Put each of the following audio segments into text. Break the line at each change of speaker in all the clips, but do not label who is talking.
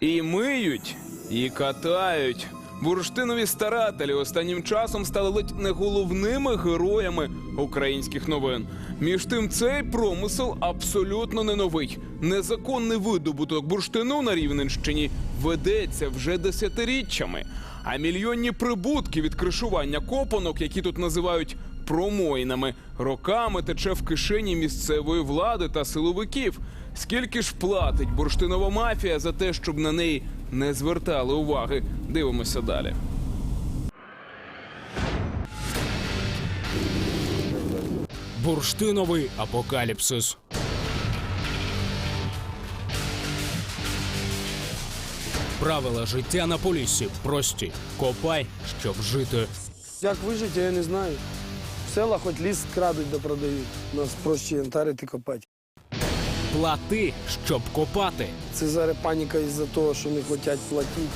І миють, і катають. Бурштинові старателі останнім часом стали ледь не головними героями українських новин. Між тим, цей промисел абсолютно не новий. Незаконний видобуток бурштину на Рівненщині ведеться вже десятиріччями. А мільйонні прибутки від кришування копанок, які тут називають промоїнами, роками тече в кишені місцевої влади та силовиків. Скільки ж платить бурштинова мафія за те, щоб на неї не звертали уваги? Дивимося далі.
Бурштиновий апокаліпсис. Правила життя на поліссі прості. Копай, щоб жити.
Як вижити, я не знаю. Села хоч ліс крадуть да продають. У нас проще янтарити копати.
Плати, щоб копати.
Це зараз паніка із-за того, що не хочуть платити.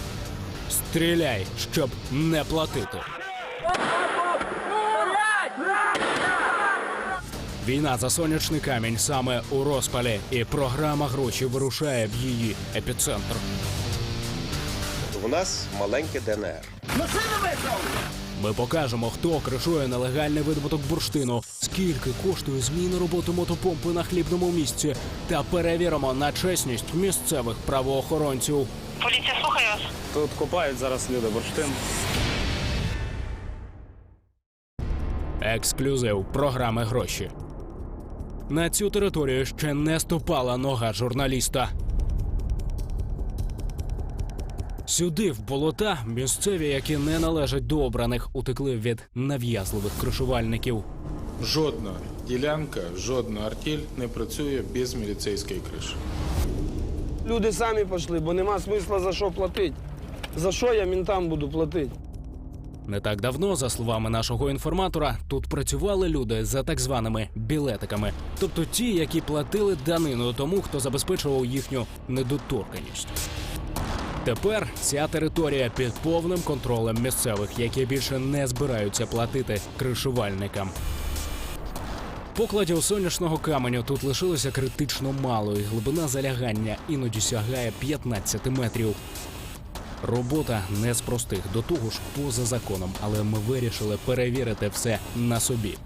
Стріляй, щоб не платити. Війна за сонячний камінь саме у розпалі, і програма гроші вирушає в її епіцентр.
У нас маленьке ДНР.
Ми покажемо, хто кришує нелегальний видобуток бурштину, скільки коштує зміна роботи мотопомпи на хлібному місці, та перевіримо на чесність місцевих правоохоронців.
Поліція слухає вас.
Тут копають зараз люди бурштин.
Ексклюзив програми гроші. На цю територію ще не ступала нога журналіста. Сюди, в болота, місцеві, які не належать до обраних, утекли від нав'язливих кришувальників.
Жодна ділянка, жодна артель не працює без міліцейської криші.
Люди самі пішли, бо нема смисла за що платити. За що я мінтам буду платити?
Не так давно, за словами нашого інформатора, тут працювали люди за так званими білетиками, тобто ті, які платили данину тому, хто забезпечував їхню недоторканість. Тепер ця територія під повним контролем місцевих, які більше не збираються платити кришувальникам. Покладів сонячного каменю тут лишилося критично мало, і глибина залягання іноді сягає 15 метрів. Робота не з простих, до того ж поза законом, але ми вирішили перевірити все на собі.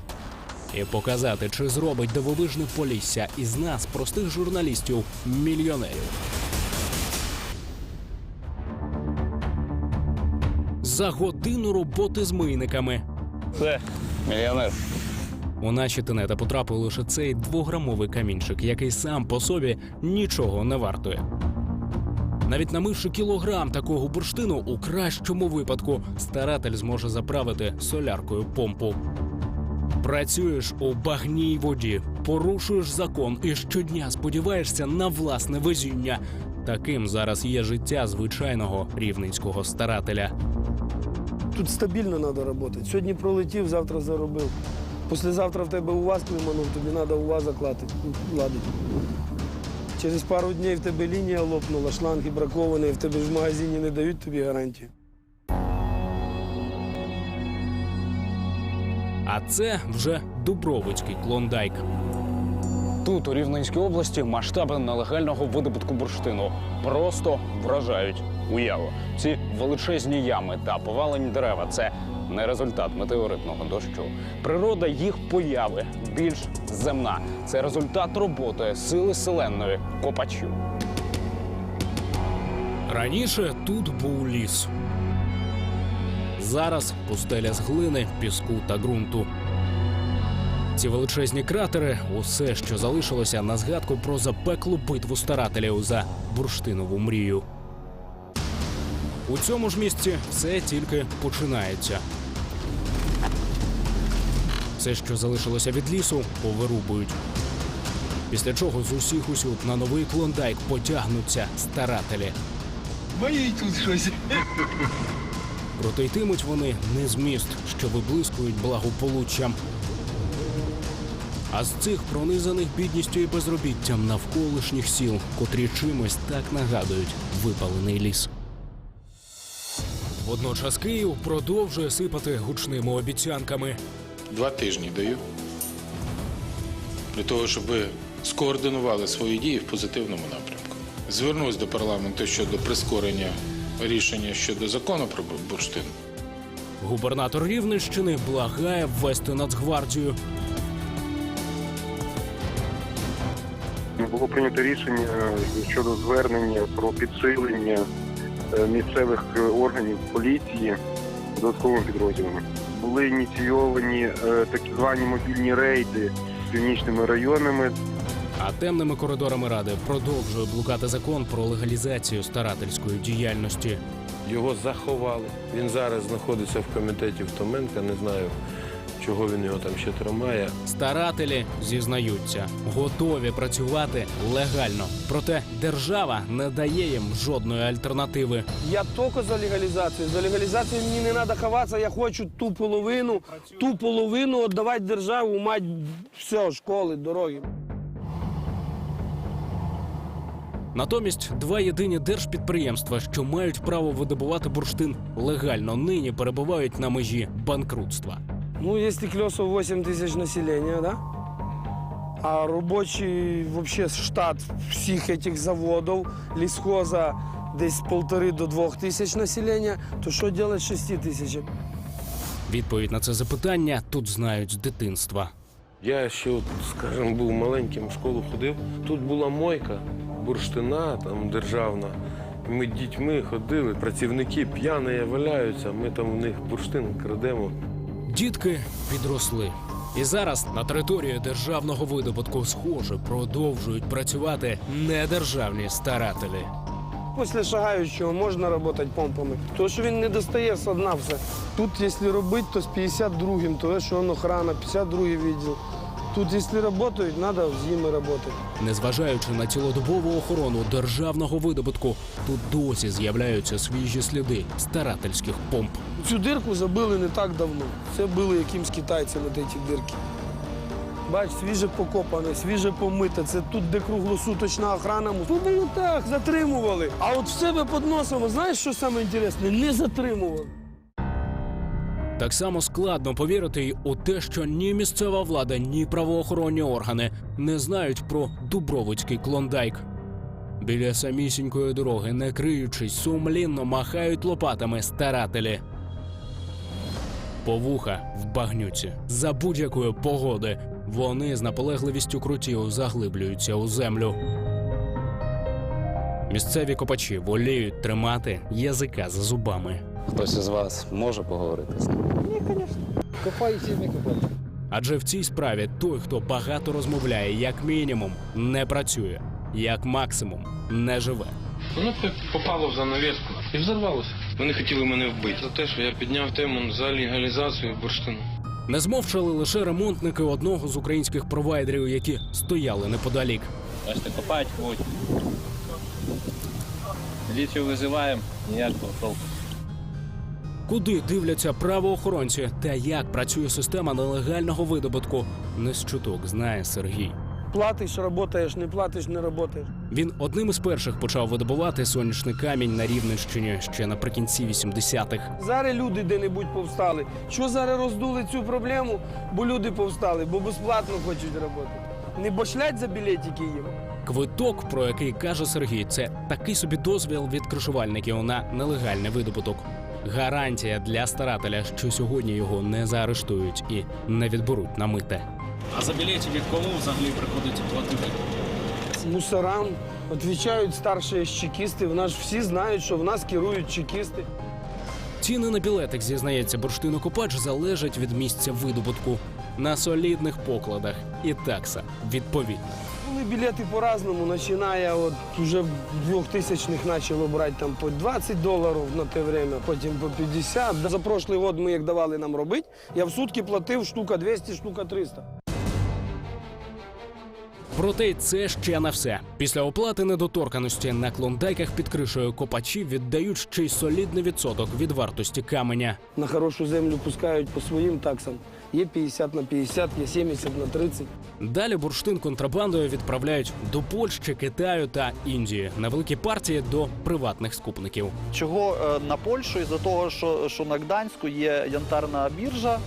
І показати, чи зробить дивовижне полісся із нас, простих журналістів, мільйонерів. За годину роботи з мийниками
Все, мільйонер.
у наші тенета потрапив лише цей двограмовий камінчик, який сам по собі нічого не вартує. Навіть намивши кілограм такого бурштину, у кращому випадку старатель зможе заправити соляркою помпу. Працюєш у багній воді, порушуєш закон і щодня сподіваєшся на власне везіння. Таким зараз є життя звичайного рівненського старателя.
Тут стабільно треба працювати. Сьогодні пролетів, завтра заробив. Післязавтра в тебе УВАЗ климанув, тобі треба УВАЗа клати- ладити. Через пару днів в тебе лінія лопнула, шланги браковані, в тебе ж в магазині не дають тобі гарантії.
А це вже Дубровицький клондайк.
Тут, у Рівненській області, масштаби нелегального видобутку бурштину просто вражають уяву. Ці величезні ями та повалені дерева це не результат метеоритного дощу. Природа їх появи більш земна. Це результат роботи сили селенної копачів.
Раніше тут був ліс. Зараз пустеля з глини, піску та ґрунту. Ці величезні кратери усе, що залишилося на згадку про запеклу битву старателів за бурштинову мрію. У цьому ж місці все тільки починається. Все, що залишилося від лісу, повирубують. Після чого з усіх усюд на новий клондайк потягнуться старателі. Проте йтимуть вони не з міст, що виблискують благополуччям. А з цих пронизаних бідністю і безробіттям навколишніх сіл, котрі чимось так нагадують випалений ліс. Водночас Київ продовжує сипати гучними обіцянками.
Два тижні даю для того, щоб ви скоординували свої дії в позитивному напрямку. звернусь до парламенту щодо прискорення рішення щодо закону про бурштин.
Губернатор Рівненщини благає ввести Нацгвардію.
було прийнято рішення щодо звернення про підсилення е, місцевих е, органів поліції додатковими підрозділами. Були ініційовані е, так звані мобільні рейди північними районами.
А темними коридорами ради продовжує блукати закон про легалізацію старательської діяльності.
Його заховали. Він зараз знаходиться в комітеті в Томенка. Не знаю, чого він його там ще тримає.
Старателі зізнаються, готові працювати легально. Проте держава не дає їм жодної альтернативи.
Я тільки за легалізацію. За легалізацію мені не треба ховатися. Я хочу ту половину, ту половину віддавати державу, мать все, школи, дороги.
Натомість два єдині держпідприємства, що мають право видобувати бурштин легально, нині перебувають на межі банкрутства.
Ну, если Клесов 8 тысяч населения, да? А робочий вообще штат всіх этих заводів, лісхоза десь полтори до двох тисяч населення, то що делать 6 тисячам?
Відповідь на це запитання тут знають з дитинства.
Я ще, скажімо, був маленьким в школу ходив. Тут була мойка, бурштина там державна. Ми дітьми ходили, працівники п'яні валяються. Ми там в них бурштин крадемо.
Дітки підросли. І зараз на території державного видобутку схоже продовжують працювати недержавні старателі.
Після шагаючого можна працювати помпами. То, що він не достає з дна все. Тут, якщо робити, то з 52-м, то що охрана, 52-й відділ. Тут, якщо працюють, треба з ними працювати.
Незважаючи на цілодобову охорону державного видобутку, тут досі з'являються свіжі сліди старательських помп.
Цю дирку забили не так давно. Це били якимсь китайцям на ті дирки. Бач, свіже покопане, свіже помите. Це тут, де круглосуточна охрана. Тут було так, затримували. А от в себе під носом, знаєш, що саме інтересне? Не затримували.
Так само складно повірити й у те, що ні місцева влада, ні правоохоронні органи не знають про Дубровицький клондайк. Біля самісінької дороги, не криючись, сумлінно махають лопатами старателі. Повуха в багнюці за будь-якої погоди. Вони з наполегливістю крутів заглиблюються у землю. Місцеві копачі воліють тримати язика за зубами.
Хтось із вас може поговорити з ним?
Адже в цій справі той, хто багато розмовляє, як мінімум, не працює, як максимум, не живе.
Воно попало в занавеску і взорвалося. Вони хотіли мене вбити за те, що я підняв тему за легалізацію бурштину.
Не змовчали лише ремонтники одного з українських провайдерів, які стояли неподалік.
Бачите, копають ходять. Міліцію визиваємо, ніякого толку.
Куди дивляться правоохоронці та як працює система нелегального видобутку, не з чуток знає Сергій.
Платиш, працюєш, не платиш, не працюєш.
Він одним із перших почав видобувати сонячний камінь на Рівненщині ще наприкінці 80-х.
Зараз люди де-небудь повстали. Що зараз роздули цю проблему? Бо люди повстали, бо безплатно хочуть працювати. Не бошлять за білетики їм.
Квиток, про який каже Сергій, це такий собі дозвіл від кришувальників на нелегальний видобуток. Гарантія для старателя, що сьогодні його не заарештують і не відберуть на мите.
А за білетики кому взагалі приходиться платити?
Мусорам відповідають старші чекісти. В нас всі знають, що в нас керують чекісти.
Ціни на білетик, зізнається бурштинокопач, залежать від місця видобутку. На солідних покладах і такса відповідна.
Білети по-разному, починає от вже в 2000-х почало брати там по 20 доларів на те время, потім по 50. За прошлий год ми як давали нам робити, я в сутки платив штука 200, штука 300.
Проте це ще не все. Після оплати недоторканості на клондайках під кришею копачі віддають ще й солідний відсоток від вартості каменя.
На хорошу землю пускають по своїм таксам. Є 50 на 50, є 70 на 30.
Далі бурштин контрабандою відправляють до Польщі, Китаю та Індії на великі партії до приватних скупників.
Чого е, на Польщу? Із-за того, що, що на Гданську є янтарна біржа,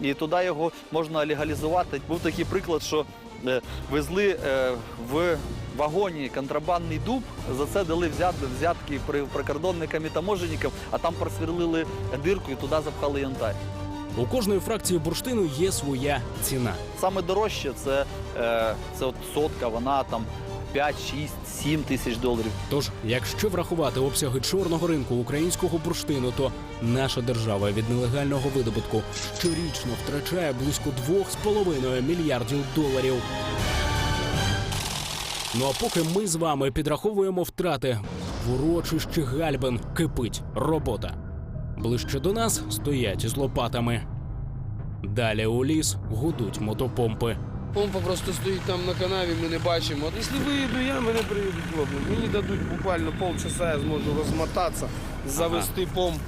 і туди його можна легалізувати. Був такий приклад, що везли е, в вагоні контрабандний дуб. За це дали взят, взятки при прикордонникам і таможенникам, а там просверлили дирку і туди запхали янтарь.
У кожної фракції бурштину є своя ціна.
Саме дорожче це, е, це от сотка, вона там 5, 6, 7 тисяч доларів.
Тож, якщо врахувати обсяги чорного ринку українського бурштину, то наша держава від нелегального видобутку щорічно втрачає близько 2,5 мільярдів доларів. Ну а поки ми з вами підраховуємо втрати, в урочищі Гальбин кипить робота. Ближче до нас стоять із лопатами. Далі у ліс гудуть мотопомпи.
Помпа просто стоїть там на канаві, ми не бачимо. От Якщо виїду я, мене приїдуть хлопці. Мені дадуть буквально полчаса, я зможу розмотатися, завести помпу.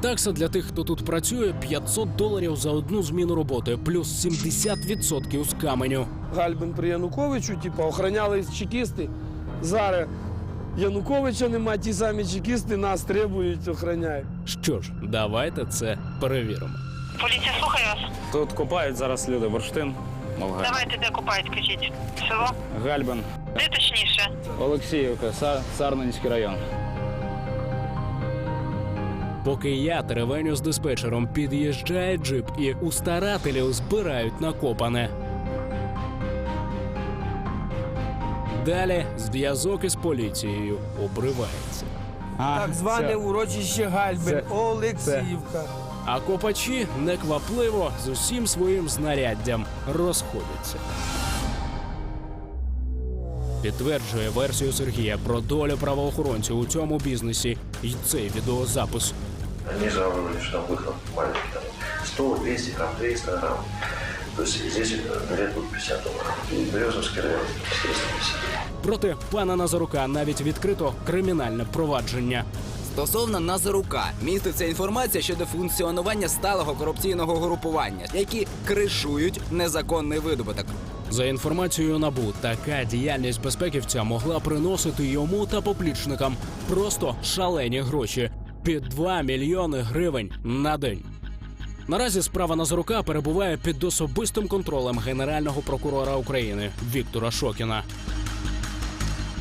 Такса для тих, хто тут працює, 500 доларів за одну зміну роботи, плюс 70% з каменю.
Гальбин при Януковичу, типу, охороняли чекісти. Зараз Януковича нема, ті самі чекісти нас требують, охороняють.
Що ж, давайте це перевіримо.
Поліція слухає вас.
Тут копають зараз люди бурштин. Молгай.
Давайте де купають, скажіть. Село?
Гальбин,
Де точніше?
Олексіївка, Са- Сарненський район.
Поки я теревеню з диспетчером під'їжджає джип і у старателів збирають накопане. Далі зв'язок із поліцією обривається.
Так зване урочище Гальбин,
це-
Олексіївка.
А копачі неквапливо з усім своїм знаряддям розходяться. Підтверджує версію Сергія про долю правоохоронців у цьому бізнесі і цей відеозапис.
Они жаловали, что там выхлоп маленький, там 100, 200, там 300 грамм. То есть здесь э, будет 50 долларов. И Березовский район 450.
Проти пана Назарука навіть відкрито кримінальне провадження.
Стосовно Назарука міститься інформація щодо функціонування сталого корупційного групування, які кришують незаконний видобуток.
За інформацією набу, така діяльність безпеківця могла приносити йому та поплічникам просто шалені гроші під 2 мільйони гривень на день. Наразі справа Назарука перебуває під особистим контролем генерального прокурора України Віктора Шокіна.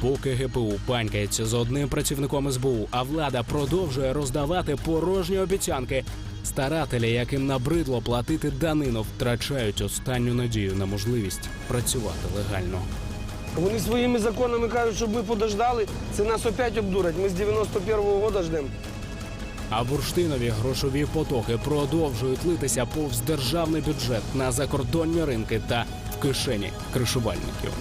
Поки ГПУ панькається з одним працівником СБУ, а влада продовжує роздавати порожні обіцянки. Старателі, яким набридло платити данину, втрачають останню надію на можливість працювати легально.
Вони своїми законами кажуть, щоб ми подождали, це нас опять обдурять. Ми з 91-го року ждемо.
А бурштинові грошові потоки продовжують литися повз державний бюджет на закордонні ринки та в кишені кришувальників.